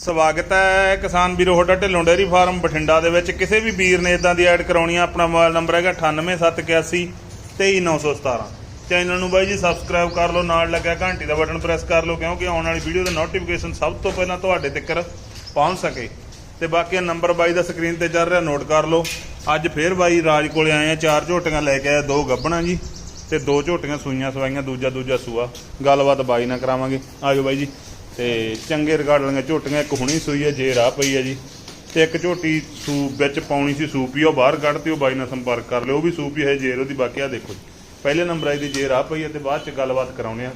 ਸਵਾਗਤ ਹੈ ਕਿਸਾਨ ਵੀਰੋ, ਤੁਹਾਡਾ ਢਿੱਲੋਂ ਡੇਅਰੀ ਫਾਰਮ ਬਠਿੰਡਾ ਦੇ ਵਿੱਚ। ਕਿਸੇ ਵੀ ਵੀਰ ਨੇ ਇਦਾਂ ਦੀ ਐਡ ਕਰਾਉਣੀ ਆ, ਆਪਣਾ ਮੋਬਾਈਲ ਨੰਬਰ ਹੈਗਾ 98781 23917 ਚੈਨਲ ਨੂੰ ਬਾਈ ਜੀ ਸਬਸਕ੍ਰਾਈਬ ਕਰ ਲਓ, ਨਾਲ ਲੱਗਿਆ ਘੰਟੀ ਦਾ ਬਟਨ ਪ੍ਰੈਸ ਕਰ ਲਓ, ਕਿਉਂਕਿ ਆਉਣ ਵਾਲੀ ਵੀਡੀਓ ਦਾ ਨੋਟੀਫਿਕੇਸ਼ਨ ਸਭ ਤੋਂ ਪਹਿਲਾਂ ਤੁਹਾਡੇ ਤੱਕ ਪਹੁੰਚ ਸਕੇ। ਤੇ ਬਾਕੀ ਨੰਬਰ ਬਾਈ ਦਾ ਸਕਰੀਨ ਤੇ ਚੱਲ ਰਿਹਾ ਨੋਟ ਕਰ ਲਓ। ਅੱਜ ਫੇਰ ਬਾਈ ਰਾਜ ਕੋਲੇ ਆਏ ਆ, ਚਾਰ ਝੋਟੀਆਂ ਲੈ ਕੇ ਆਏ, ਦੋ ਗੱਬਣਾ ਜੀ, ਤੇ ਦੋ ਝੋਟੀਆਂ ਸੂਈਆਂ ਸਵਾਈਆਂ ਦੂਜਾ ਦੂਜਾ ਸੂਆ। ਗੱਲਬਾਤ ਬਾਈ ਨਾਲ ਕਰਾਵਾਂਗੇ। ਆਜੋ ਬਾਈ ਜੀ। ਤੇ ਚੰਗੇ ਰਿਕਾਰਡ ਵਾਲੀਆਂ ਝੋਟੀਆਂ ਇੱਕ ਹੁਣੀ ਸੂਈ ਹੈ ਜੇ ਰਾਹ ਪਈ ਹੈ ਜੀ। ਤੇ ਇੱਕ ਝੋਟੀ ਸੂਪ ਵਿੱਚ ਪਾਉਣੀ ਸੀ ਸੂਪ ਹੀ ਉਹ ਬਾਹਰ ਕੱਢਤੀ ਉਹ ਬਾਈ ਨਾਲ ਸੰਪਰਕ ਕਰ ਲਿਓ ਉਹ ਵੀ ਸੂਪ ਹੀ ਹੈ ਜੇਰ ਉਹਦੀ ਬਾਕੀ ਆ ਦੇਖੋ ਪਹਿਲੇ ਨੰਬਰ ਆਈ ਦੀ ਜੇ ਰਾਹ ਪਈ ਹੈ ਤੇ ਬਾਅਦ ਚ ਗੱਲਬਾਤ ਕਰਾਉਣੇ ਆ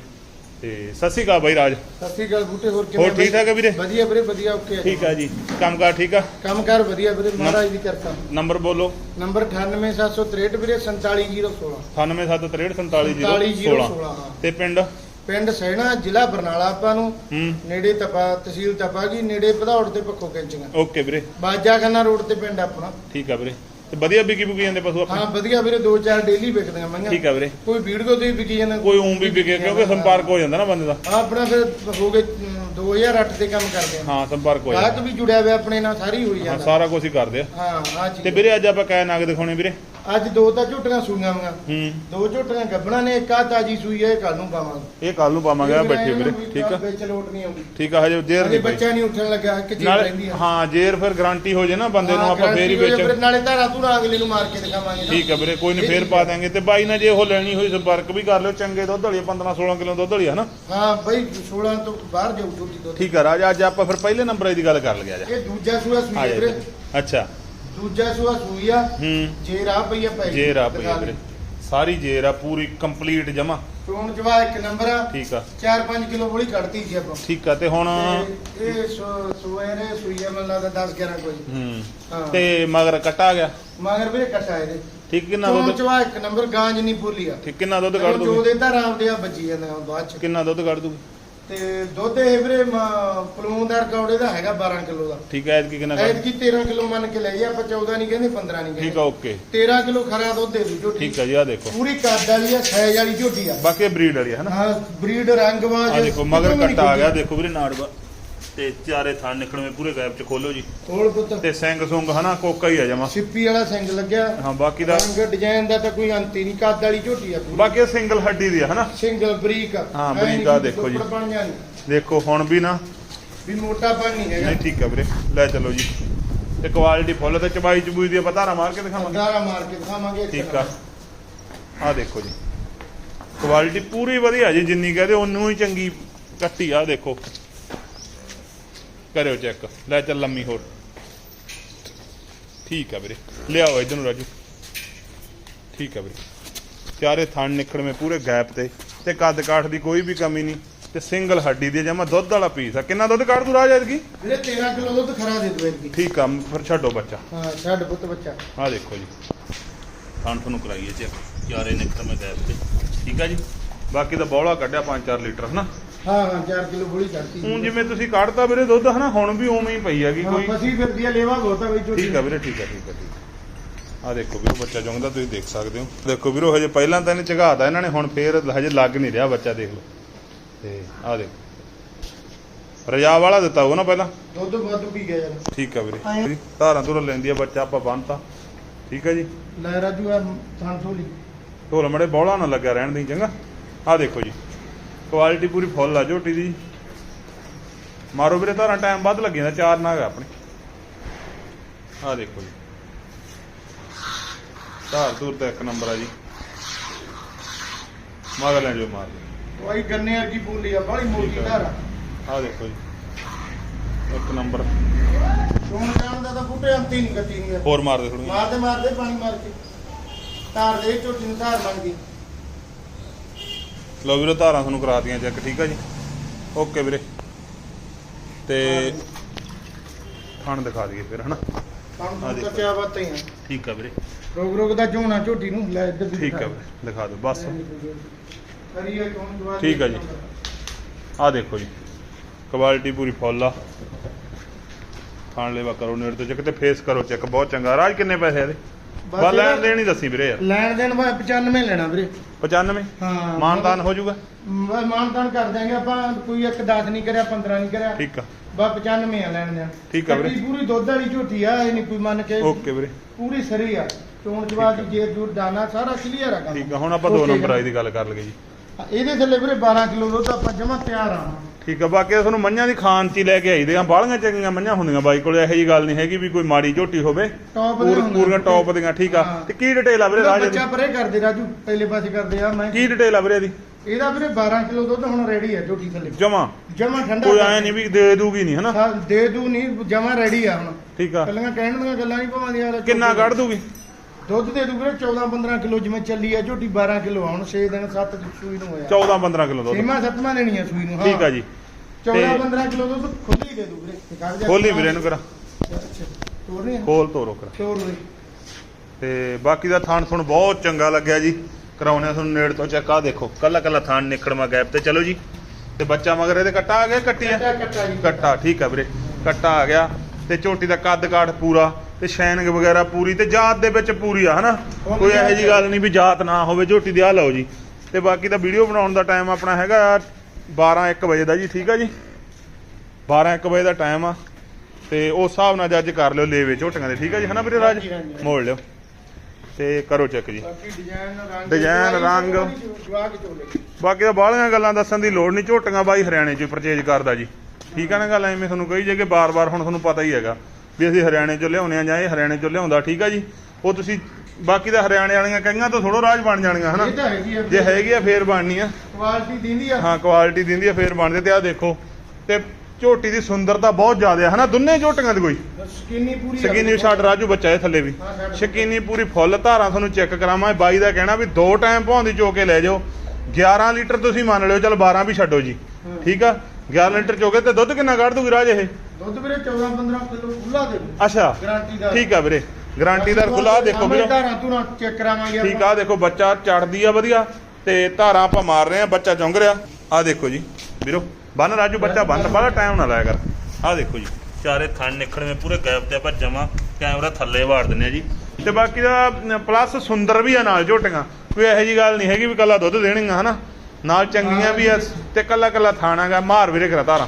ਤੇ ਸਤਿ ਸ਼੍ਰੀ ਅਕਾਲ ਬਾਈ ਰਾਜ। ਸਤਿ ਸ਼੍ਰੀ ਅਕਾਲ ਬੂਟੇ ਹੋਰ ਹੋਰ ਠੀਕ ਠਾਕ ਹੈ ਵੀਰੇ? ਵਧੀਆ ਵੀਰੇ ਵਧੀਆ ਓਕੇ। ਠੀਕ ਆ ਜੀ। ਕੰਮਕਾਰ ਠੀਕ ਆ? ਕੰਮਕਾਰ ਵਧੀਆ ਵੀਰੇ ਮਹਾਰਾਜ ਦੀ ਕਿਰਪਾ। ਨੰਬਰ ਬੋਲੋ। ਨੰਬਰ 98763 ਵੀਰੇ 47016 98743 ਹਾਂ। ਤੇ ਪਿੰਡ? ਪਿੰਡ ਸੈਣਾ ਜ਼ਿਲ੍ਹਾ ਬਰਨਾਲਾ ਆਪਾਂ ਨੂੰ। ਹੂੰ। ਨੇੜੇ ਤਪਾ ਤਹਿਸੀਲ ਤਪਾਗੀ ਨੇੜੇ ਭਦੌੜ ਤੇ ਪੱਖੋ ਕੈਂਚੀਆਂ। ਓਕੇ ਵੀਰੇ। ਬਾਜਾ ਖੰਨਾ ਰੋਡ ਤੇ ਪਿੰਡ ਆਪਣਾ। ਠੀਕ ਆ ਵੀਰੇ। ਤੇ ਵਧੀਆ ਵਿਕੀ ਬੁਕੀ ਜਾਂਦੇ ਪਸ਼ੂ ਆਪਣੇ? ਹਾਂ ਵਧੀਆ ਵੀਰੇ ਦੋ ਚਾਰ ਡੇਲੀ ਵਿਕਦੀਆਂ ਮੰਗਾਂ ਠੀਕ ਆ ਵੀਰੇ। ਕੋਈ ਵੀਡੀਓ ਤੇ ਵੀ ਵਿਕੀ ਜਾਂਦਾ ਕੋਈ ਉਂ ਵੀ ਵਿਕੇ ਕਿਉਂਕਿ ਸੰਪਰਕ ਹੋ ਜਾਂਦਾ ਨਾ ਬੰਦੇ ਦਾ। ਹਾਂ, ਆਪਣਾ ਫਿਰ ਹੋ ਗਏ ਅਮ, 2008 ਤੇ ਕੰਮ ਕਰਦੇ ਆ। ਹਾਂ ਸੰਪਰਕ ਹੋ ਗਾਹਕ ਜਾਂਦਾ ਵੀ ਜੁੜਿਆ ਹੋਇਆ ਆਪਣੇ ਨਾਲ ਸਾਰੀ ਹੋਈ ਹਾਂ ਜਾਂਦਾ। ਸਾਰਾ ਕੁਝ ਹੀ ਕਰਦੇ ਆ। ਹਾਂ ਹਾਂ ਤੇ ਚੀਜ਼ ਵੀਰੇ ਅੱਜ ਆਪਾਂ ਕਾਇਆ ਨਾਗ ਦਿਖਾਉਣੇ ਵੀਰੇ। ਅੱਜ ਦੋ ਤਾਂ ਝੋਟੀਆਂ ਸੂਈਆਂ ਵਾਂ। ਹੂੰ। ਦੋ ਝੋਟੀਆਂ ਗੱਬਣਾ ਨੇ ਇੱਕ ਆ ਤਾਜੀ ਸੂਈ ਹੈ ਕੱਲ ਨੂੰ ਪਾਵਾਂਗੇ। ਇਹ ਕੱਲ ਨੂੰ ਪਾਵਾਂਗੇ ਆ ਬੈਠੇ ਵੀਰੇ ਠੀਕ ਆ। ਵਿੱਚ ਲੋਟ ਨਹੀਂ ਆਉਂਦੀ। ਠੀਕ ਆ ਹਜੇ ਜੇਰ ਨਹੀਂ ਬੱਚਾ ਨਹੀਂ ਉੱਠਣ ਲੱਗਾ ਕਿ ਨਾਲੇ ਰਹਿੰਦੀ ਆ। ਹਾਂ ਜੇਰ ਫਿਰ ਗਾਰੰਟੀ ਹੋ ਜੇ ਨਾ ਬੰਦੇ ਨੂੰ ਆਪਾਂ ਫੇਰ ਹੀ ਵੇਚ ਫਿਰ ਨਾਲੇ ਧਾਰਾ ਧੂਰਾ ਅਗਲੇ ਨੂੰ ਮਾਰ ਕੇ ਦਿਖਾਵਾਂਗੇ। ਠੀਕ ਆ ਵੀਰੇ ਕੋਈ ਨਹੀਂ ਫੇਰ ਪਾ ਦਾਂਗੇ ਤੇ ਬਾਈ ਨਾਲ ਜੇ ਉਹ ਲੈਣੀ ਹੋਈ ਸੰਪਰਕ ਵੀ ਕਰ ਲਿਓ ਚੰਗੇ ਦੁੱਧ ਵਾਲੀ 15 16 ਕਿਲੋ ਦੁੱਧ ਵਾਲੀ ਹੈ ਨਾ। ਹਾਂ ਬਈ 16 ਤੋਂ ਬਾਹਰ ਜਾਊ ਦੁੱਧ ਠੀਕ ਆ ਰਾਜ ਅੱਜ ਆਪਾਂ ਫਿਰ ਪਹਿਲੇ ਨੰਬਰ ਦੀ ਗੱਲ ਕਰ ਲਈਏ ਅੱਜ ਇਹ ਦੂਜਾ ਸੂਆ ਸੂਈ ਜਾ ਵੀਰੇ। ਅੱਛਾ। ਦੂਜਾ ਸੂਆ ਸੂਈ ਆ ਹੂੰ। ਜੇ ਰਾਹ ਪਈ ਆ ਪਈ ਜੇਰ ਆ ਪਈ ਆ ਵੀਰੇ। ਸਾਰੀ ਜੇਰ ਆ ਪੂਰੀ ਕੰਪਲੀਟ ਜਮਾ। ਚੋਣ ਜਵਾ ਇੱਕ ਨੰਬਰ ਆ। ਠੀਕ ਆ। 4-5 ਕਿਲੋ ਬੋਲੀ ਕੱਢਤੀ ਸੀ ਆਪਾਂ। ਠੀਕ ਆ ਤੇ ਹੁਣ ਤੇ ਇਹ ਸੂ- ਸੂਏ ਸੂਈ ਆ ਮੈਨੂੰ ਲੱਗਦਾ 10 11 ਕੋਈ। ਹੂੰ। ਹਾਂ। ਤੇ ਮਗਰ ਕਟਾ ਗਿਆ? ਮਗਰ ਵੀਰੇ ਕੱਟਾ ਇਹਦੇ। ਠੀਕ ਕਿੰਨਾ ਚੋਣ ਦੁੱਧ ਚਵਾ ਇੱਕ ਨੰਬਰ ਗਾਂਜ ਨਹੀਂ ਬੋਲੀ ਆ। ਠੀਕ ਕਿੰਨਾ ਦੁੱਧ ਕੱਢ ਜੋ ਦੂਗੀ ਦੇ ਧਾਰਾਂ ਆਉਂਦੇ ਆ ਬੱਜੀ ਜਾਂਦੀਆਂ ਬਾਅਦ ਚ। ਕਿੰਨਾ ਦੁੱਧ ਕੱਢ ਦੂਗੀ ਤੇ ਦੁੱਧ ਇਹ ਵੀਰੇ ਪਲੂਨ ਦਾ ਰਿਕਾਰਡ ਇਹਦਾ ਹੈਗਾ 12 ਕਿਲੋ ਦਾ। ਠੀਕ ਹੈ ਐਤਕੀ ਕਿੰਨਾ ਐਤਕੀ 13 ਕਿਲੋ ਮੰਨ ਕੇ ਲਈ ਆਪਾਂ 14 ਨਹੀਂ ਕਹਿੰਦੇ 15 ਨਹੀਂ ਠੀਕ ਆ ਕਹਿੰਦੇ ਓਕੇ। 13 ਕਿਲੋ ਖਰਾ ਦੁੱਧ ਦੇ ਦੂ ਝੋਟੀ। ਠੀਕ ਆ ਜੀ ਆ ਦੇਖੋ। ਪੂਰੀ ਕੱਦ ਵਾਲੀ ਆ ਸਾਈਜ਼ ਵਾਲੀ ਝੋਟੀ ਆ। ਬਾਕੀ ਬਰੀਡ ਵਾਲੀ ਹੈ ਹਨਾ? ਹਾਂ ਬਰੀਡ ਰੰਗਵਾਜ ਆ ਦੇਖੋ ਮਗਰ ਕੱਟਾ ਆ ਗਿਆ ਦੇਖੋ ਵੀਰੇ ਨਾੜਵਾ ਤੇ ਚਾਰੇ ਥਣ ਨਿਕਲਵੇਂ ਪੂਰੇ ਗੈਪ ਚ ਖੋਲੋ ਜੀ। ਕੋਲ ਪੁੱਤ। ਤੇ ਸਿੰਘ ਸੁੰਗ ਹਨਾ ਕੋਕਾ ਹੀ ਆ ਜਮਾ। ਸਿੱਪੀ ਵਾਲਾ ਸਿੰਗ ਲੱਗਿਆ। ਹਾਂ ਬਾਕੀ ਦਾ ਰੰਗ ਡਿਜ਼ਾਈਨ ਦਾ ਤਾਂ ਕੋਈ ਅੰਤ ਹੀ ਨਹੀਂ ਕੱਦ ਵਾਲੀ ਝੋਟੀ ਆ ਪੂਰੀ। ਬਾਕੀ ਸਿੰਗਲ ਹੱਡੀ ਦੀ ਆ ਹਨਾ? ਸਿੰਗਲ ਬਰੀਕ ਹਾਂ, ਐਂ ਬਰੀਕ ਆ ਦੇਖੋ ਜੀ। ਚੋਪੜ ਬਣ ਜਾਣੀ। ਦੇਖੋ ਹੁਣ ਵੀ ਨਾ ਵੀ ਮੋਟਾ ਬਣ ਨਹੀਂ ਹੈਗਾ। ਨਹੀਂ ਠੀਕ ਆ ਵੀਰੇ ਲੈ ਚਲੋ ਜੀ। ਤੇ ਕੁਆਲਿਟੀ ਫੁੱਲ ਤੇ ਚਬਾਈ ਚਬੂਈ ਦੀ ਆਪਾਂ ਧਾਰਾ ਮਾਰ ਕੇ ਦਿਖਾਵਾਂਗੇ। ਅੰਦਾਰਾ ਮਾਰ ਕੇ ਦਿਖਾਵਾਂਗੇ ਇੱਕ ਠੀਕ ਆ। ਆ ਦੇਖੋ ਜੀ। ਕੁਆਲਿਟੀ ਪੂਰੀ ਵਧੀਆ ਜੀ ਜਿੰਨੀ ਕਹਦੇ ਉਹਨੂੰ ਹੀ ਚੰਗੀ ਕੱਟੀ ਆ ਦੇਖੋ। ਕਰਿਓ ਚੈੱਕ। ਲੈ ਚੱਲ ਲੰਮੀ ਹੋਰ। ਠੀਕ ਆ ਵੀਰੇ। ਲਿਆਓ ਇਧਰ ਨੂੰ ਰਾਜੂ। ਠੀਕ ਆ ਵੀਰੇ। ਚਾਰੇ ਥਣ ਨਿਕੜਵੇਂ ਪੂਰੇ ਗੈਪ ਤੇ। ਤੇ ਕੱਦ ਕਾਠ ਦੀ ਕੋਈ ਵੀ ਕਮੀ ਨਹੀਂ। ਤੇ ਸਿੰਗਲ ਹੱਡੀ ਦੀ ਜਮਾ ਦੁੱਧ ਵਾਲਾ ਪੀਸ ਆ। ਕਿੰਨਾ ਦੁੱਧ ਕੱਢ ਦੂ ਰਾਜ ਐਤਕੀ? ਵੀਰੇ 13 ਕਿਲੋ ਦੁੱਧ ਖਰਾ ਦੇ ਦੋ ਇਹਦੀ ਠੀਕ ਆ ਫਿਰ ਛੱਡੋ ਬੱਚਾ। ਹਾਂ ਛੱਡ ਪੁੱਤ ਬੱਚਾ। ਆ ਦੇਖੋ ਜੀ। ਥਣ ਤੁਹਾਨੂੰ ਕਰਾਈਏ ਚੈੱਕ। ਚਾਰੇ ਨਿਕੜਵੇਂ ਗੈਪ ਤੇ। ਠੀਕ ਆ ਜੀ? ਬਾਕੀ ਤਾਂ ਬੌਲਾ ਕੱਢਿਆ 5-4 ਲੀਟਰ ਹਨਾ? ਹਾਂ ਹਾਂ 4 ਕਿਲੋ ਗੋਲੀ ਕਰਤੀ ਹੁਣ ਜਿਵੇਂ ਤੁਸੀਂ ਕੱਢਤਾ ਵੀਰੇ ਦੁੱਧ ਹਨਾ ਹੁਣ ਵੀ ਉਵੇਂ ਹੀ ਪਈ ਹੈਗੀ ਕੋਈ। ਫਸੀ ਫਿਰਦੀ ਆ ਲੇਵਾ ਬਹੁਤਾ ਬਈ ਠੀਕ ਆ ਵੀਰੇ ਠੀਕ ਆ ਠੀਕ ਆ ਠੀਕ ਆ। ਦੇਖੋ ਵੀਰੋ ਬੱਚਾ ਜੋਂਦਾ ਤੁਸੀਂ ਦੇਖ ਸਕਦੇ ਹੋ। ਦੇਖੋ ਵੀਰੋ ਹਜੇ ਪਹਿਲਾਂ ਤਾਂ ਇਹਨੇ ਝਗਾਤਾ ਇਹਨਾਂ ਨੇ ਹੁਣ ਫੇਰ ਹਜੇ ਲੱਗ ਨਹੀਂ ਰਿਹਾ ਬੱਚਾ ਦੇਖ ਲਓ। ਤੇ ਆਹ ਦੇਖੋ। ਰਜਾ ਵਾਲਾ ਦਿੱਤਾ ਹੋਊ ਨਾ ਪਹਿਲਾਂ। ਦੁੱਧ ਵੱਧ ਪੀ ਗਿਆ ਯਾਰ। ਠੀਕ ਆ ਵੀਰੇ। ਧਾਰਾਂ ਧੁਰਾਂ ਲੈਂਦੀ ਆ ਬੱਚਾ ਆਪਾਂ ਬੰਨਤਾ। ਠੀਕ ਆ ਜੀ। ਲੈ ਰਾਜੂ ਆ ਥਾਂ ਥੋਲੀ। ਢੋਲ ਮੜੇ ਬੌਲਾ ਨਾ ਲੱਗਿਆ ਰਹਿਣ ਦੀ ਚੰਗਾ। ਆਹ ਦੇਖੋ ਜੀ। ਕੁਆਲਿਟੀ ਪੂਰੀ ਫੁੱਲ ਆ ਝੋਟੀ ਦੀ। ਮਾਰੋ ਵੀਰੇ ਧਾਰਾਂ ਟਾਈਮ ਵੱਧ ਲੱਗ ਜਾਂਦਾ ਚਾਰ ਨਾਗ ਆ ਆਪਣੇ। ਆਹ ਦੇਖੋ ਜੀ। ਧਾਰ ਧੂਰ ਤਾਂ ਇੱਕ ਨੰਬਰ ਆ ਜੀ। ਮਗਰ ਲੈ ਜੋ ਮਾਰ। ਕੋਈ ਗੰਨੇ ਵਰਗੀ ਬੋਲੀ ਆ ਬੜੀ ਮੋਟੀ ਧਾਰ ਆਹ ਦੇਖੋ ਜੀ। ਇੱਕ ਨੰਬਰ ਸੋਣ ਜਾਣ ਦਾ ਤਾਂ ਬੂਟੇ ਅੰਤੀ ਨਹੀਂ ਕੱਟੀ ਨਹੀਂ ਹੋਰ ਮਾਰ ਦੇ ਥੋੜੀ ਮਾਰਦੇ ਮਾਰਦੇ ਪਾਣੀ ਮਾਰ ਕੇ। ਧਾਰ ਦੇ ਝੋਟੀ ਨੂੰ ਧਾਰ ਮੰਗ ਗਈ। ਲਓ ਵੀਰੋ ਧਾਰਾਂ ਤੁਹਾਨੂੰ ਕਰਾ ਦੀਆਂ ਚੈੱਕ ਠੀਕ ਆ ਜੀ? ਓਕੇ ਵੀਰੇ। ਤੇ ਥਣ ਦਿਖਾ ਦਈਏ ਫਿਰ ਹਨਾ? ਆ ਤੋਂ ਦੇਖੋ। ਕਿਆ ਬਾਤਾਂ ਹੀ ਆ। ਠੀਕ ਆ ਵੀਰੇ। ਰੋਗ ਰੋਗ ਦਾ ਝੋਣਾ ਝੋਟੀ ਨੂੰ ਲੈ ਇੱਧਰ ਦੀ ਠੀਕ ਆ ਦਿਖਾ। ਵੀਰੇ ਦਿਖਾ ਦਿਓ ਬਸ। ਕਰੀਏ ਕੌਣ ਜਵਾਨ ਠੀਕ ਆ ਜੀ। ਆਹ ਦੇਖੋ ਜੀ ਕੁਆਲਿਟੀ ਪੂਰੀ ਫੁੱਲ ਆ। ਖਾਣ ਲੈਵਾ ਕਰੋ ਨੇੜ ਤੋਂ ਚੈੱਕ ਤੇ ਫੇਸ ਕਰੋ ਚੈੱਕ ਬਹੁਤ ਚੰਗਾ। ਰਾਜ ਕਿੰਨੇ ਪੈਸੇ ਆ ਇਹਦੇ? ਬਸ ਲੈਣ ਦੇਣ ਹੀ ਦੱਸੀ ਵੀਰੇ ਯਾਰ। ਲੈਣ ਦੇਣ ਮੈਂ 95 ਲੈਣਾ ਵੀਰੇ। 95 ਹਾਂ ਮਾਨਦਾਨ ਹੋ ਜਾਊਗਾ? ਬਸ ਮਾਨਦਾਨ ਕਰ ਦਿਆਂਗੇ ਆਪਾਂ ਕੋਈ ਇੱਕ 10 ਨਹੀਂ ਕਰਿਆ 15 ਨਹੀਂ ਕਰਿਆ। ਠੀਕ ਆ। ਬਾ 95 ਆ ਲੈਣ ਦੇਣ। ਠੀਕ ਆ ਵੀਰੇ। ਕੱਟੀ ਪੂਰੀ ਦੁੱਧ ਵਾਲੀ ਝੋਟੀ ਆ ਇਹ ਨਹੀਂ ਕੋਈ ਮੰਨ ਕੇ ਓਕੇ ਵੀਰੇ। ਪੂਰੀ ਸਰੀ ਆ। ਚੋਣ ਜਵਾਬ ਦੀ ਜੇਰ ਜੂਰ ਦਾਣਾ ਸਾਰਾ ਕਲੀਅਰ ਆ ਕੰਮ। ਠੀਕ ਆ ਹੁਣ ਆਪਾਂ ਦੋ Okay ਨੰਬਰ। ਆਈ ਦੀ ਗੱਲ ਕਰ ਲਈਏ ਜੀ। ਇਹਦੇ ਥੱਲੇ ਵੀਰੇ 12 ਕਿਲੋ ਦੁੱਧ ਆਪਾਂ ਜਮਾ ਤਿਆਰ ਆ। ਠੀਕ ਆ ਬਾਕੀ ਤੁਹਾਨੂੰ ਮੱਝਾਂ ਦੀ ਖਾਣ ਚ ਹੀ ਲੈ ਕੇ ਆਈ ਦੇ ਆ। ਬਾਹਲੀਆਂ ਚੰਗੀਆਂ ਮੱਝਾਂ ਹੁੰਦੀਆਂ ਬਾਈ ਕੋਲ ਇਹੋ ਜੀ ਗੱਲ ਨਹੀਂ ਹੈਗੀ ਵੀ ਕੋਈ ਮਾੜੀ ਝੋਟੀ ਹੋਵੇ। ਟੌਪ ਦੇ ਪੂਰੀਆਂ। ਟੌਪ ਦੀਆਂ ਠੀਕ ਆ। ਹਾਂ। ਤੇ ਕੀ ਡਿਟੇਲ ਆ ਵੀਰੇ ਇਹਦਾ ਰਾਜ ਬੱਚਾ ਪਰੇ ਕਰਦੇ ਰਾਜੂ ਪਹਿਲੇ ਪਾਸੇ ਕਰਦੇ ਆ ਮੈਂ। ਕੀ ਡਿਟੇਲ ਆ ਵੀਰੇ ਦੀ ਇਹਦਾ ਵੀਰੇ 12 ਕਿਲੋ ਦੁੱਧ ਹੁਣ ਰੈਡੀ ਆ ਝੋਟੀ ਥੱਲੇ। ਜਮਾ? ਜਮਾ ਠੰਡਾ ਕੋਈ। ਐ ਨਹੀਂ ਵੀ ਦੇ ਦੂਗੀ ਨਹੀਂ ਹਨਾ? ਹਾਂ, ਦੇ ਦੂ ਨਹੀਂ ਜਮਾ ਰੈਡੀ ਆ ਹੁਣ। ਠੀਕ ਆ। ਕੱਲੀਆਂ ਕਹਿਣ ਦੀਆਂ ਗੱਲਾਂ ਨਹੀਂ ਭਾਵਾਂ ਦੀਆਂ। ਕਿੰਨਾ ਕੱਢ ਦੂਗੀ? ਦੁੱਧ ਦੇ ਦੂ ਵੀਰੇ 14 15 ਕਿਲੋ ਜਿਵੇਂ ਚੱਲੀ ਆ ਝੋਟੀ 12 ਕਿਲੋ ਹੁਣ 6 ਦਿਨ 7 ਦਿਨ ਸੂਈ ਨੂੰ ਹੋਇਆ। 14 15 ਕਿਲੋ ਦੁੱਧ। ਛੇਵਾਂ ਸੱਤਵਾਂ ਦੇਣੀ ਆ ਸੂਈ ਨੂੰ ਹਾਂ। ਠੀਕ ਆ ਜੀ। 14 ਤੇ- 15 ਕਿਲੋ ਦੁੱਧ ਖੁੱਲੀ ਦੇ ਦੂ ਵੀਰੇ ਖੋਲੀ ਵੀਰੇ ਨੂੰ ਕਰਾ। ਅੱਛਾ ਤੋਰਨੀ ਖੋਲ ਤੋਰੋ ਕਰਾ। ਤੋਰ ਲਈ। ਤੇ ਬਾਕੀ ਦਾ ਥਾਣ ਤੁਹਾਨੂੰ ਬਹੁਤ ਚੰਗਾ ਲੱਗਿਆ ਜੀ। ਕਰਾਉਣੇ ਤੁਹਾਨੂੰ ਨੇੜ ਤੋਂ ਚੈੱਕ ਆ ਦੇਖੋ ਕੱਲਾ ਕੱਲਾ ਥਾਣ ਨਿਕੜਮਾ ਗੈਪ ਤੇ ਚਲੋ ਜੀ। ਤੇ ਬੱਚਾ ਮਗਰ ਇਹਦੇ ਕੱਟਾ ਆ ਗਿਆ ਕੱਟੀ ਆ ਕੱਟਾ ਠੀਕ ਆ ਵੀਰੇ। ਕੱਟਾ ਆ ਗਿਆ। ਤੇ ਝੋਟੀ ਦਾ ਕੱਦ ਕਾਠ ਪੂਰਾ। ਤੇ ਸ਼ੈਨਿੰਗ ਵਗੈਰਾ ਪੂਰੀ ਤੇ ਜਾਤ ਦੇ ਵਿੱਚ ਪੂਰੀ ਆ ਹਨਾ? ਕੋਈ ਇਹੋ ਜੀ ਗੱਲ ਨਹੀਂ ਵੀ ਜਾਤ ਨਾ ਹੋਵੇ ਝੋਟੀ ਦੀ ਆ ਲਓ ਜੀ। ਤੇ ਬਾਕੀ ਤਾਂ ਵੀਡੀਓ ਬਣਾਉਣ ਦਾ ਟਾਈਮ ਆਪਣਾ ਹੈਗਾ 12 1 ਵਜੇ ਦਾ ਜੀ ਠੀਕ ਆ ਜੀ? 12 1 ਵਜੇ ਦਾ ਟਾਈਮ ਆ। ਤੇ ਉਸ ਹਿਸਾਬ ਨਾਲ ਜੱਜ ਕਰ ਲਿਓ ਲੇਵੇ ਝੋਟੀਆਂ ਦੇ ਠੀਕ ਆ ਜੀ? ਹਨਾ ਵੀਰੇ ਰਾਜ। ਮੋੜ ਲਿਓ। ਤੇ ਕਰੋ ਚੈੱਕ ਜੀ। ਬਾਕੀ ਡਿਜ਼ਾਈਨ ਰੰਗ ਬਾਕੀ ਤਾਂ ਬਾਹਲੀਆਂ ਗੱਲਾਂ ਦੱਸਣ ਦੀ ਲੋੜ ਨਹੀਂ ਝੋਟੀਆਂ ਬਾਈ ਹਰਿਆਣੇ 'ਚ ਪਰਚੇਜ ਕਰਦਾ ਜੀ। ਠੀਕ ਆ ਨਾ ਗੱਲ? ਐਵੇਂ ਤੁਹਾਨੂੰ ਕਹੀ ਜੇ ਕਿ ਬਾਰ-ਬਾਰ ਹੁਣ ਤੁਹਾਨੂੰ ਪਤਾ ਹੀ ਹੈਗਾ। ਵੀ ਅਸੀਂ ਹਰਿਆਣੇ 'ਚੋਂ ਲਿਆਉਣੇ ਆ ਜਾਂ ਇਹ ਹਰਿਆਣੇ 'ਚੋਂ ਲਿਆਉਂਦਾ ਠੀਕ ਆ ਜੀ? ਉਹ ਤੁਸੀਂ ਬਾਕੀ ਤਾਂ ਹਰਿਆਣੇ ਵਾਲੀਆਂ ਕਈਆਂ ਤੋਂ ਥੋੜੋ ਰਾਜ ਬਣ ਜਾਣੀਆਂ ਹਨਾ? ਇਹ ਤਾਂ ਹੈਗੀ ਆ ਜੇ ਹੈਗੀ ਆ ਫੇਰ ਬਣਨੀ ਆ। ਕੁਆਲਿਟੀ ਦਿੰਦੀ ਆ। ਹਾਂ ਕੁਆਲਿਟੀ ਦਿੰਦੀ ਆ ਫੇਰ ਬਣਦੇ ਤੇ ਆ ਦੇਖੋ ਤੇ ਝੋਟੀ ਦੀ ਸੁੰਦਰਤਾ ਬਹੁਤ ਜ਼ਿਆਦਾ ਹੈ ਹਨਾ? ਦੁੰਨੇ ਝੋਟੀਆਂ ਦੀ ਕੋਈ? ਸਕਿਨੀ ਪੂਰੀ। ਸ਼ਕੀਨੀ ਛੱਡ ਰਾਜੂ ਬੱਚਾ ਇਹ ਥੱਲੇ ਵੀ। ਸ਼ਕੀਨੀ ਪੂਰੀ ਫੁੱਲ ਧਾਰਾਂ ਤੁਹਾਨੂੰ ਚੈੱਕ ਕਰਾਵਾਂ ਬਾਈ ਦਾ ਕਹਿਣਾ ਵੀ ਦੋ ਟਾਈਮ ਭਾਉਂਦੀ ਚੋ ਕੇ ਲੈ ਜਾਓ। 11 ਲੀਟਰ ਤੁਸੀਂ ਮੰਨ ਲਿਓ ਚਲ 12 ਵੀ ਛੱਡੋ ਜੀ। ਠੀਕ ਆ? 11 ਲੀਟਰ ਚੋਗੇ ਤੇ ਦੁੱਧ ਕਿੰਨਾ ਕੱਢ ਦੂਗੀ ਰਾਜ ਇਹ? ਦੁੱਧ ਵੀਰੇ 14 15 ਕਿਲੋ ਖੁੱਲਾ ਦੇ ਦੂ ਅੱਛਾ ਗਾਰੰਟੀ ਦਾ। ਠੀਕ ਆ ਵੀਰੇ। ਗਾਰੰਟੀਦਾਰ ਖੁੱਲਾ ਦੇਖੋ ਵੀਰੇ। ਧਾਰਾਂ ਤੂੰ ਚੈੱਕ ਕਰਾਵਾਂਗੇ ਠੀਕ ਆ ਦੇਖੋ ਬੱਚਾ ਚੜਦੀ ਆ ਵਧੀਆ ਤੇ ਧਾਰਾਂ ਆਪਾਂ ਮਾਰ ਰਹੇ ਆ ਬੱਚਾ ਚੁੰਗ ਰਿਹਾ। ਆ ਦੇਖੋ ਜੀ ਵੀਰੋ ਬੰਨ ਰਾਜੂ ਬੱਚਾ ਬੰਨ ਬੜਾ ਟਾਈਮ ਨਾ ਲਾਇਆ ਕਰ। ਆ ਦੇਖੋ ਜੀ। ਚਾਰੇ ਥਣ ਨਿਕੜਵੇਂ ਪੂਰੇ ਗੈਪ ਤੇ ਆਪਾਂ ਜਮਾ ਕੈਮਰਾ ਥੱਲੇ ਵਾੜ ਦਿੰਨੇ ਆ ਜੀ। ਤੇ ਬਾਕੀ ਦਾ ਪਲੱਸ ਸੁੰਦਰ ਵੀ ਆ ਨਾਲ ਝੋਟੀਆਂ। ਕੋਈ ਇਹੋ ਜੀ ਗੱਲ ਨਹੀਂ ਹੈਗੀ ਵੀ ਕੱਲਾ ਦੁੱਧ ਦੇਣੀਆਂ ਹਨਾ? ਨਾਲ ਚੰਗੀਆਂ ਵੀ ਆ ਤੇ ਕੱਲਾ ਕੱਲਾ ਥਾਣਾਗਾ ਮਾਰ ਵੀਰੇ ਕਰਾ ਧਾਰਾਂ।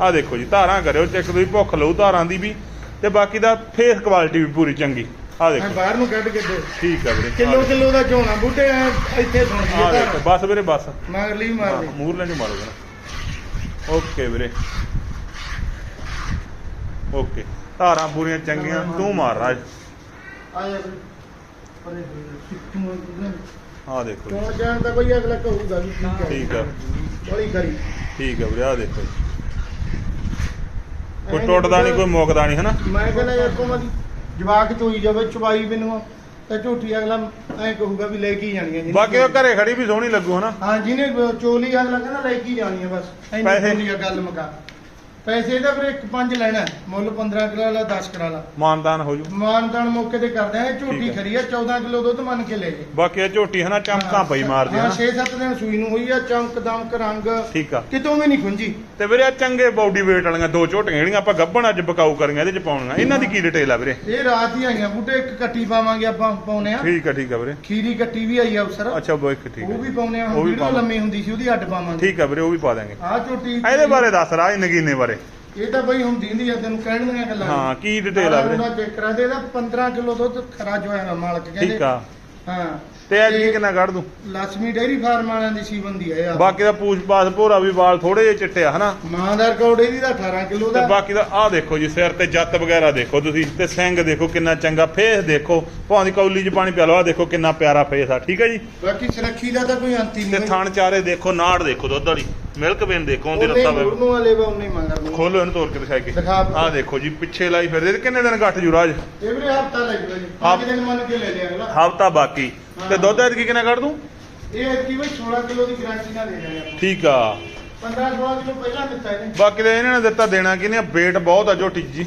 ਆ ਦੇਖੋ ਜੀ ਧਾਰਾਂ ਕਰਿਓ ਚੈੱਕ ਤੁਸੀਂ ਭੁੱਖ ਲਊ ਧਾਰਾਂ ਦੀ ਵੀ ਤੇ ਬਾਕੀ ਦਾ ਫੇਸ ਕੁਆਲਿਟੀ ਵੀ ਪੂਰੀ ਚੰਗੀ। ਆ ਦੇਖੋ। ਬਾਹਰ ਨੂੰ ਕੱਢ ਕੇ ਦੇ। ਠੀਕ ਆ ਵੀਰੇ ਕਿਲੋ ਕਿਲੋ ਦਾ ਝੋਣਾ ਬੂਟੇ ਐ ਇੱਥੇ ਸੁਣ ਆ ਜੀ ਦੇਖੋ ਬਸ ਵੀਰੇ ਬਸ। ਮਗਰਲੀ ਵੀ ਮਾਰ ਦੇ ਮੂਰ ਲੈਣੇ ਮਾਰੋਗੇ ਨਾ ਓਕੇ ਵੀਰੇ। ਓਕੇ। ਧਾਰਾਂ ਪੂਰੀਆਂ ਚੰਗੀਆਂ ਤੂੰ ਮਾਰ ਰਾਜ। ਆ ਜਾ। ਪਰੇ। ਆ ਦੇਖੋ ਜਾਣ ਦਾ ਕੋਈ ਅਗਲਾ ਕਹੂਗਾ ਵੀ ਠੀਕ ਹੈ ਠੀਕ ਆ। ਬੜੀ ਕਰੀ। ਠੀਕ ਆ ਵੀਰੇ ਆ ਦੇਖੋ ਜੀ। ਕੋਈ ਟੁੱਟਦਾ ਨਹੀਂ ਕੋਈ ਮੁੱਕਦਾ ਨਹੀਂ ਹਨਾ? ਮੈਂ ਕਹਿੰਦਾ ਯਾਰ ਕੋ ਮਦੀ ਜਵਾਕ ਚੋਈ ਜਾਵੇ ਚਵਾਈ ਮੈਨੂੰ ਤੇ ਝੂਠੀ ਅਗਲਾ ਐ ਕਹੂਗਾ ਵੀ ਲੈ ਕੇ ਹੀ ਜਾਣੀਆਂ ਜਿਹਨੇ ਬਾਕੀ ਉਹ ਘਰੇ ਖੜੀ ਵੀ ਸੋਹਣੀ ਲੱਗੂ ਹਨਾ? ਹਾਂ ਜਿਹਨੇ ਚੋਲੀ ਅਗਲਾ ਕਹਿੰਦਾ ਲੈ ਕੇ ਹੀ ਜਾਣੀਆਂ ਬਸ। ਐਨੀ ਗੱਲ ਮੁਕਾ। ਪੈਸੇ ਫਿਰ ਇੱਕ ਪੰਜ ਲੈਣਾ ਹੈ। ਮੁੱਲ 15 ਕਰਾ ਲਾ 10 ਕਰਾ ਲਾ ਮਾਨਦਾਨ ਹੋ ਜੂ। ਮਾਨਦਾਨ ਮੌਕੇ ਤੇ ਕਰਦੇ ਆ ਝੂਠੀ ਠੀਕ ਹੈ। ਖਰੀ ਆ 14 ਕਿਲੋ ਦੁੱਧ ਮੰਨ ਕੇ ਲੈ ਜੇ। ਬਾਕੀ ਇਹ ਝੋਟੀ ਹਨਾ ਚਮਕਾਂ ਪਈ ਮਾਰਦੀ ਹਾਂ ਹਨਾ 6-7 ਦਿਨ ਸੂਈ ਨੂੰ ਹੋਈ ਆ ਚਮਕ ਦਮਕ ਰੰਗ ਠੀਕ ਆ। ਕਿਤੋਂ ਵੀ ਨਹੀਂ ਖੁੰਜੀ ਤੇ ਵੀਰੇ ਆਹ ਚੰਗੇ ਬਾਡੀ weight ਵਾਲੀਆਂ ਦੋ ਝੋਟੀਆਂ ਜਿਹੜੀਆਂ ਆਪਾਂ ਗੱਭਣ ਅੱਜ ਬਕਾਊ ਕਰੀਆਂ ਇਹਦੇ ਚ ਪਾਉਣੀਆਂ। ਇਹਨਾਂ ਦੀ ਕੀ ਡਿਟੇਲ ਆ ਵੀਰੇ? ਇਹ ਰਾਤ ਹੀ ਆਈਆਂ ਬੂਟੇ ਇੱਕ ਕੱਟੀ ਪਾਵਾਂਗੇ ਆਪਾਂ ਪਾਉਨੇ ਆ। ਠੀਕ ਆ ਠੀਕ ਆ ਵੀਰੇ। ਖੀਰੀ ਕੱਟੀ ਵੀ ਆਈ ਆ ਅਫਸਰ। ਅੱਛਾ ਬੋ ਇੱਕ ਠੀਕ ਉਹ ਆ ਵੀ ਪਾਉਨੇ ਆ ਉਹ ਵੀ ਵੀਡੀਓ। ਲੰਮੀ ਹੁੰਦੀ ਸੀ ਉਹਦੀ ਅੱਡ ਪਾਵਾਂਗੇ। ਠੀਕ ਆ ਵੀਰੇ ਉਹ ਵੀ ਪਾ ਦਾਂਗੇ ਆਹ ਝੋਟੀ ਇਹਦੇ ਬਾਰੇ ਦੱਸ ਰਾਜ ਨਗੀਨੇ ਬਾਰੇ। ਇਹ ਤਾਂ ਬਈ ਹੁਣ ਦਿੰਦੀ ਆ ਤੈਨੂੰ ਕਹਿਣ ਦੀਆਂ ਗੱਲਾਂ ਹਾਂ ਕੀ ਡਿਟੇਲ ਆ ਵੀਰੇ ਉਹਦਾ ਚੈੱਕ ਦੇ ਇਹਦਾ 15 ਕਿਲੋ ਦੁੱਧ ਖਰਾ ਜੋ ਹੈ ਮਾਲਕ ਕਹਿੰਦੇ। ਠੀਕ ਆ। ਹਾਂ। ਤੇ ਅੱਜ ਕੀ ਕਿੰਨਾ ਕੱਢ ਦੂੰ? ਲక్ష్ਮੀ ਡੇਰੀ ਫਾਰਮ ਵਾਲਿਆਂ ਦੀ ਸੀਵਨ ਦੀ ਹੈ ਆ। ਬਾਕੀ ਦਾ ਪੂਛ ਪਾਸ ਭੋਰਾ ਵੀ ਵਾਲ ਥੋੜੇ ਜਿਹੇ ਚਿੱਟੇ ਆ ਹਨਾ? ਮਾਂ ਦਾ ਰਿਕਾਰਡ ਇਹਦੀ ਦਾ 18 ਕਿਲੋ ਤੇ ਦਾ। ਬਾਕੀ ਦਾ ਆਹ ਦੇਖੋ ਜੀ ਸਿਰ ਤੇ ਜੱਤ ਵਗੈਰਾ ਦੇਖੋ ਤੁਸੀਂ ਤੇ ਸਿੰਘ ਦੇਖੋ ਕਿੰਨਾ ਚੰਗਾ ਫੇਸ ਦੇਖੋ। ਭਾਵੇਂ ਕੌਲੀ 'ਚ ਪਾਣੀ ਪਿਆ ਲਓ ਆਹ ਦੇਖੋ ਕਿੰਨਾ ਪਿਆਰਾ ਫੇਸ ਆ ਠੀਕ ਹੈ ਜੀ? ਬਾਕੀ ਸੁਰੱਖੀ ਦਾ ਤਾਂ ਕੋਈ ਅੰਤ ਹੀ ਤੇ ਨਹੀਂ। ਥਣ ਚਾਰੇ ਦੇਖੋ ਨਾੜ ਦੇਖੋ ਦੁੱਧ ਵਾਲੀ। ਮਿਲਕ ਵੇਨ ਦੇਖੋ ਉਹਦੀ ਰੱਸਾ ਵੇ ਨੂੰ ਵਾਲੇ ਵਾ ਉਹਨੇ ਮੰਗਰ ਨੂੰ ਖੋਲੋ ਇਹਨੂੰ ਤੋੜ ਕੇ ਦਿਖਾ ਕੇ। ਦਿਖਾ। ਆਹ ਦੇਖੋ ਜੀ ਪਿੱਛੇ ਲਾਈ ਫਿਰਦੇ ਕਿੰਨੇ ਦਿਨ ਗੱਠ ਜੂ ਰਾਜ? ਇਹ ਵੀ ਹਫਤਾ ਲੱਗਦਾ ਜੀ। ਪੰਜ ਦਿਨ ਮੰਨ ਕੇ ਲੈ ਲਿਆ ਅਗਲਾ। ਹਫਤਾ ਬਾਕੀ। ਤੇ ਦੁੱਧ ਐਤਕੀ ਕਿੰਨਾ ਕੱਢ ਦੂੰ? ਇਹ ਐਤਕੀ ਬਈ 16 ਕਿਲੋ ਦੀ ਗਾਰੰਟੀ ਨਾਲ ਜਾਣੇ ਆਪਾਂ। ਠੀਕ ਆ। 15 16 ਕਿਲੋ ਪਹਿਲਾਂ ਦਿੱਤਾ ਇਹਨੇ। ਬਾਕੀ ਤਾਂ ਇਹਨਾਂ ਨੇ ਦਿੱਤਾ ਦੇਣਾ ਕਿ ਨਹੀਂ weight ਬਹੁਤ ਆ ਝੋਟੀ ਜੀ।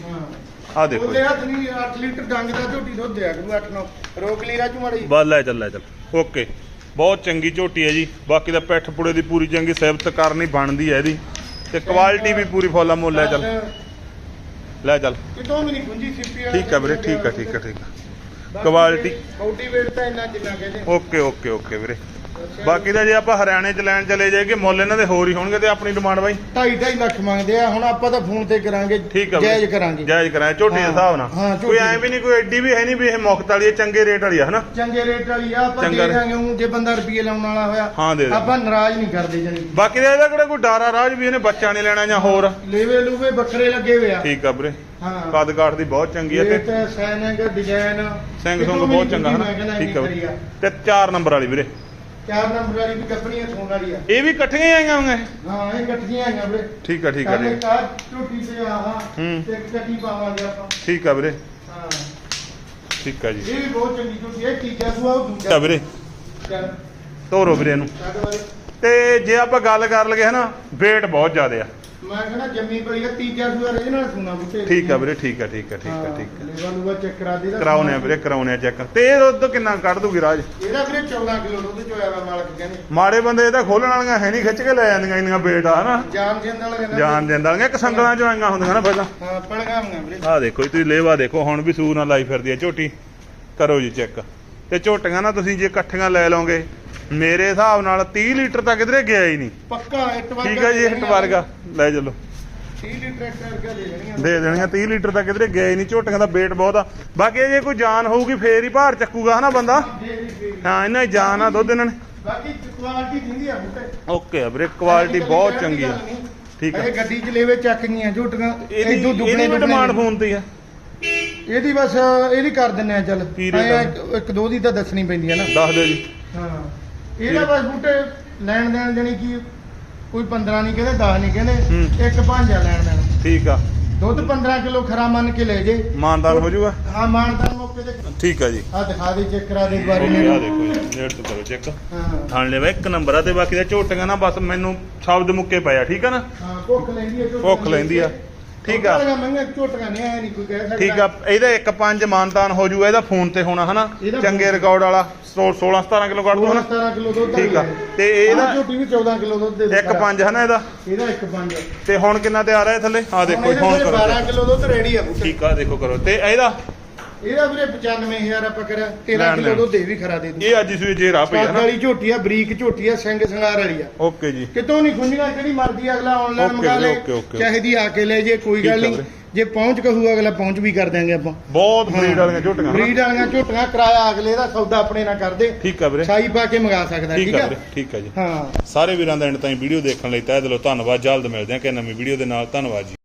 ਆਹ ਦੇਖੋ ਉਹਦੇ ਹੱਥ ਨਹੀਂ 8 ਲੀਟਰ ਡੰਗ ਦਾ ਝੋਟੀ ਦੁੱਧ ਦਿਆ ਕਰੂ 8 9 ਰੋਕ ਲਈ ਰਾਜੂ ਮਾੜੀ ਬਸ ਲੈ ਚੱਲ ਲੈ ਚੱਲ। ਓਕੇ। ਬਹੁਤ ਚੰਗੀ ਝੋਟੀ ਹੈ ਜੀ। ਬਾਕੀ ਦਾ ਪਿੱਠ ਪੁੜੇ ਦੀ ਪੂਰੀ ਚੰਗੀ ਸਿਫਤ ਕਰਨੀ ਬਣਦੀ ਹੈ ਇਹਦੀ। ਤੇ ਕੁਆਲਿਟੀ ਵੀ ਪੂਰੀ ਫੁੱਲ ਮੁੱਲ ਲੈ ਚੱਲ। ਲੈ ਚੱਲ। ਕਿਤੋਂ ਵੀ ਨਹੀਂ ਗੁੰਜੀ ਸਿੱਪੀ ਵਾਲਾ ਠੀਕ ਆ ਵੀਰੇ ਠੀਕ ਆ ਠੀਕ ਆ ਠੀਕ ਆ। ਕੁਆਲਿਟੀ ਬਾਡੀ weight ਤਾਂ ਇੰਨਾ ਜਿੰਨਾ ਕਹਿੰਦੇ। ਓਕੇ ਓਕੇ ਓਕੇ ਵੀਰੇ। ਬਾਕੀ ਦਾ ਜੇ ਆਪਾਂ ਹਰਿਆਣੇ ਚ ਲੈਣ ਚਲੇ ਜਾਈਏ ਮੁੱਲ ਇਹਨਾਂ ਦੇ ਹੋਰ ਹੀ ਹੋਣਗੇ ਤੇ ਆਪਣੀ ਡਿਮਾਂਡ ਬਾਈ? 2.5 ਲੱਖ ਮੰਗਦੇ ਆ ਹੁਣ ਆਪਾਂ ਤਾਂ ਫੋਨ ਤੇ ਕਰਾਂਗੇ ਠੀਕ ਆ ਵੀਰੇ। ਜਾਇਜ਼ ਕਰਾਂਗੇ। ਜਾਇਜ਼ ਕਰਾਂਗੇ ਝੋਟੀ ਦੇ ਹਾਂ, ਹਿਸਾਬ ਨਾਲ। ਝੋਟੀ ਕੋਈ ਐ ਵੀ ਨਹੀਂ ਕੋਈ ਐਡੀ ਵੀ ਹੈ ਨਹੀਂ ਵੀ ਇਹ ਮੁਕਤ ਵਾਲੀ ਹੈ ਚੰਗੇ ਰੇਟ ਵਾਲੀ ਆ ਹਨਾ? ਚੰਗੇ ਰੇਟ ਵਾਲੀ ਆ ਆਪਾਂ ਚੰਗਾ ਦੇ ਦਾਂਗੇ ਊਂ ਜੇ ਬੰਦਾ ਰੁਪਏ ਲਾਉਣ ਵਾਲਾ ਹੋਇਆ ਹਾਂ, ਦੇ ਦਾਂਗੇ। ਆਪਾਂ ਨਾਰਾਜ਼ ਨਹੀਂ ਕਰਦੇ ਜਣੀ। ਬਾਕੀ ਦਾ ਇਹਦਾ ਕਿਹੜਾ ਕੋਈ ਡਾਰਾ ਰਾਜ ਵੀ ਇਹਨੇ ਬੱਚਾ ਨਹੀਂ ਲੈਣਾ ਜਾਂ ਹੋਰ। ਲੇਵੇ ਲੂਵੇ ਬੱਕਰੇ ਲੱਗੇ ਹੋਏ ਆ। ਠੀਕ ਆ ਵੀਰੇ। ਹਾਂ। ਕੱਦ ਕਾਠ ਦੀ ਬਹੁਤ ਚੰਗੀ ਆ ਤੇ ਤੇ ਸੈਨਿੰਗ ਡਿਜ਼ਾਈਨ ਸਿੰਘ ਸੁੰਗ ਬਹੁਤ ਚੰਗਾ ਹਨਾ? ਠੀਕ ਆ ਵੀਰੇ। ਤੇ 4 ਨੰਬਰ ਵਾਲੀ ਵੀਰੇ। ਚਾਰ ਨੰਬਰ ਵਾਲੀ ਵੀ ਕੱਪੜੀਆਂ ਥੋਣ ਵਾਲੀ ਆ। ਇਹ ਵੀ ਇਕੱਠੀਆਂ ਹੀ ਆਈਆਂ ਹੋਈਆਂ ਇਹ? ਹਾਂ ਇਹ ਇਕੱਠੀਆਂ ਆਈਆਂ ਵੀਰੇ। ਠੀਕ ਆ ਠੀਕ ਆ ਇੱਕ ਆਹ ਝੋਟੀ ਤੇ ਆਹ ਹੂੰ। ਤੇ ਇੱਕ ਕੱਟੀ ਪਾਵਾਂਗੇ ਆਪਾਂ। ਠੀਕ ਆ ਵੀਰੇ। ਹਾਂ। ਠੀਕ ਆ ਜੀ। ਇਹ ਵੀ ਬਹੁਤ ਚੰਗੀ ਝੋਟੀ ਹੈ ਤੀਜਾ ਸੂਆ ਉਹ ਠੀਕ ਆ ਦੂਜਾ ਵੀਰੇ। ਚੱਲ। ਤੋਰੋ ਵੀਰੇ ਵਾਲੇ ਤੇ ਜੇ ਆਪਾਂ ਗੱਲ ਕਰ ਲਗੇ ਹਨਾ weight ਬਹੁਤ ਜ਼ਿਆਦਾ ਆ। ਮੈਂ ਕਹਿੰਦਾ ਜੰਮੀ ਪਈ ਆ ਤੀਜਾ ਸੂਆ ਰੇ ਨਾਲ ਸੁਣਾ ਬੁੱਤੇ ਠੀਕ ਆ ਵੀਰੇ ਠੀਕ ਆ ਠੀਕ ਆ ਠੀਕ ਆ ਠੀਕ ਆ। ਲੇਵਾ ਚੈੱਕ ਕਰਾ ਦੇ ਕਰਾਉਨੇ ਆ ਵੀਰੇ ਕਰਾਉਨੇ ਆ ਚੈੱਕ ਤੇ ਇਹ ਦੁੱਧ ਕਿੰਨਾ ਕੱਢ ਦੂਗੀ ਰਾਜ? ਇਹਦਾ ਵੀਰੇ 14 ਕਿਲੋ ਦੁੱਧ ਚੋਇਆ ਵਾ ਮਾਲਕ ਕਹਿੰਦੇ। ਮਾੜੇ ਬੰਦੇ ਇਹ ਤਾਂ ਖੋਲਣ ਵਾਲੀਆਂ ਹੈ ਨਹੀਂ ਖਿੱਚ ਕੇ ਲੈ ਜਾਂਦੀਆਂ ਇੰਨੀਆਂ ਆ ਹਨਾ? ਜਾਨ ਜਿੰਦ ਵਾਲਾ ਕਹਿੰਦਾ ਜਾਨ ਦਿੰਦਾ ਵਾਲੀਆਂ ਕਿ ਸੰਗਲਾਂ ਚੋਂ ਆਈਆਂ ਹੁੰਦੀਆਂ ਨਾ ਪਹਿਲਾਂ। ਹਾਂ ਵੀਰੇ। ਆਹ ਦੇਖੋ ਜੀ ਤੁਸੀਂ ਲੇਵਾ ਦੇਖੋ ਹੁਣ ਵੀ ਸੂਰ ਨਾਲ ਲਾਈ ਫਿਰਦੀ ਹੈ ਝੋਟੀ। ਕਰੋ ਜੀ ਚੈੱਕ ਤੇ ਝੋਟੀਆਂ ਨਾ ਤੁਸੀਂ ਜੇ ਇਕੱਠੀਆਂ ਲੈ ਲਓਗੇ ਮੇਰੇ ਹਿਸਾਬ ਨਾਲ 30 ਲੀਟਰ ਤਾਂ ਕਿਧਰੇ ਗਿਆ ਹੀ ਨਹੀਂ। ਪੱਕਾ ਇੱਟ ਵਰਗਾ ਠੀਕ ਹੈ ਜੀ ਹਿੱਟ ਵਰਗਾ। ਲੈ ਚੱਲੋ। 30 ਲੀਟਰ ਇੱਟ ਵਰਗਾ ਦੇ ਦੇਣੀਆਂ ਦੇ ਦੇਣੀਆਂ 30 ਲੀਟਰ ਤਾਂ ਕਿਧਰੇ ਗਿਆ ਹੀ ਨਹੀਂ ਝੋਟੀਆਂ ਦਾ weight ਬਹੁਤ ਆ। ਬਾਕੀ ਜੇ ਕੋਈ ਜਾਨ ਹੋਊਗੀ ਫੇਰ ਹੀ ਭਾਰ ਚੱਕੂਗਾ ਹਨਾ ਬੰਦਾ। ਹਾਂ ਇਹਨਾਂ ਜਾਨ ਆ ਦੁੱਧ ਇਹਨਾਂ ਨੇ। ਬਾਕੀ ਕੁਆਲਿਟੀ ਦਿੰਦੀ ਆ ਬੁੱਤੇ ਓਕੇ ਵੀਰੇ ਕੁਆਲਿਟੀ ਬਹੁਤ ਚੰਗੀ ਆ। ਠੀਕ ਆ। ਇਹ ਗੱਡੀ ਚ ਲੈਵੇ ਚੱਕ ਗਈਆਂ ਝੋਟੀਆਂ ਇਦੋਂ ਦੁੱਗਣੇ ਦੁੱਗਣੇ ਡਿਮਾਂਡ ਫੋਨ ਤੇ ਹੀ ਆ। ਇਹਦੀ ਬਸ ਇਹਦੀ ਕਰ ਦਿੰਨੇ ਆ ਚੱਲ? ਇੱਕ- ਦੋ ਦੀ ਤਾਂ ਦੱਸਣੀ ਪੈਂਦੀ ਆ ਨਾ। ਦੱਸ ਦਿਓ ਜੀ। ਹਾਂ। ਇਹਦਾ ਬਸ ਬੂਟੇ ਲੈਣ ਦੇਣ ਜਣੀ ਕੀ ਕੋਈ 15 ਨਹੀਂ ਕਹਿੰਦੇ 10 ਨਹੀਂ। ਕਹਿੰਦੇ ਇੱਕ ਭਾਂਜਾ ਲੈਣ ਦੇਣ। ਠੀਕ ਆ। ਦੁੱਧ 15 ਕਿਲੋ ਖਰਾ ਮੰਨ ਕੇ ਲੈ ਜੇ। ਮਾਨਦਾਨ ਹੋ ਜਾਊਗਾ? ਹਾਂ ਮਾਨਦਾਨ ਮੌਕੇ ਤੇ। ਠੀਕ ਆ ਜੀ। ਆ ਦਿਖਾ ਦੇ ਚੈੱਕ ਕਰਾ ਦੇ ਦੁਬਾਰੇ ਆ ਨੇ ਦੇਖੋ ਜੀ ਨੇੜ ਤੋਂ ਕਰੋ ਚੈੱਕ। ਹਾਂ। ਥਾਣ ਲੈਵਾ ਇੱਕ ਨੰਬਰ ਆ ਤੇ ਬਾਕੀ ਦਾ ਝੋਟੀਆਂ ਨਾ ਬਸ ਮੈਨੂੰ ਸ਼ਬਦ ਮੁੱਕੇ ਪਿਆ ਠੀਕ ਆ ਨਾ? ਹਾਂ ਭੁੱਖ ਲੈਂਦੀ ਝੋਟੀਆਂ ਭੁੱਖ ਲੈਂਦੀ ਆ। ਠੀਕ ਆ। ਝੋਟੀਆਂ ਮਹਿੰਗੀਆਂ ਝੋਟੀਆਂ ਨਹੀਂ ਐ ਨਹੀਂ ਕੋਈ ਕਹਿ ਸਕਦਾ। ਠੀਕ ਆ ਇਹਦਾ ਇੱਕ ਪੰਜ ਮਾਨਤਾਨ ਹੋ ਜਾਊਗਾ ਇਹਦਾ ਫੋਨ ਤੇ ਹੋਣਾ ਹਨਾ? ਚੰਗੇ ਰਿਕਾਰਡ ਵਾਲਾ 16 17 ਕਿਲੋ ਕੱਢ ਦੂ ਹਨਾ? 17 ਕਿਲੋ ਦੁੱਧ ਠੀਕ ਆ। ਹੈ। ਤੇ ਇਹਦਾ- ਝੋਟੀ ਵੀ 14 ਕਿਲੋ ਦੁੱਧ ਦੇ ਇੱਕ ਪੰਜ ਹਨਾ ਇਹਦਾ? ਇਹਦਾ ਇੱਕ ਪੰਜ। ਤੇ ਹੁਣ ਕਿੰਨਾ ਤੇ ਆ ਰਿਹਾ ਇਹ ਥੱਲੇ? ਆ ਦੇਖੋ ਹੁਣ ਕਰੋ। 12 ਕਿਲੋ ਦੁੱਧ ਰੈਡੀ ਆ ਠੀਕ ਆ ਦੇਖੋ ਕਰੋ। ਤੇ ਇਹਦਾ ਇਹਦਾ ਵੀਰੇ 95000 ਆਪਾਂ ਕਰਿਆ 13 ਲੈਣ ਕਿਲੋ ਇਹ ਵੀ ਖਰਾ ਦੇ ਦੂ ਇਹ ਅੱਜ ਸੂਏ ਜੇ ਰਾਹ ਪਈ ਪੱਗ ਹਨਾ ਵਾਲੀ ਝੋਟੀ ਆ ਬਰੀਕ ਝੋਟੀ ਆ ਸਿੰਘ ਸੰਗਾਰ ਵਾਲੀ ਆ। ਓਕੇ ਜੀ। ਕਿਤੋਂ ਨਹੀਂ ਖੁੰਝਣਾ ਜਿਹੜੀ ਮਰਜ਼ੀ ਅਗਲਾ ਆਨਲਾਈਨ ਮੰਗਾ ਲੇ। ਚਾਹੇ ਦੀ ਆ ਕੇ ਲੈ ਜੇ ਕੋਈ ਗੱਲ ਨਹੀਂ। ਜੇ ਪਹੁੰਚ ਕਹੂ ਅਗਲਾ ਪਹੁੰਚ ਵੀ ਕਰ ਦਿਆਂਗੇ ਆਪਾਂ। ਬਹੁਤ ਬਰੀਡ ਵਾਲੀਆਂ ਝੋਟੀਆਂ ਬਰੀਡ ਵਾਲੀਆਂ ਝੋਟੀਆਂ ਕਿਰਾਇਆ ਅਗਲੇ ਦਾ ਸੌਦਾ ਆਪਣੇ ਨਾਲ ਕਰਦੇ। ਠੀਕ ਆ ਵੀਰੇ। ਸਾਈ ਪਾ ਕੇ ਮੰਗਾ ਸਕਦਾ ਠੀਕ ਆ ਠੀਕ ਆ ਜੀ। ਹਾਂ। ਸਾਰੇ ਵੀਰਾਂ ਦਾ ਐਂਡ ਤਾਈਂ ਵੀਡੀਓ ਦੇਖਣ ਲਈ ਤਹਿ ਦਿਲੋਂ ਧੰਨਵਾਦ। ਜਲਦ ਮਿਲਦੇ ਹਾਂ ਕਿ ਨਵੀਂ ਵੀਡੀਓ ਦੇ ਨਾਲ। ਧੰਨਵਾਦ ਜੀ।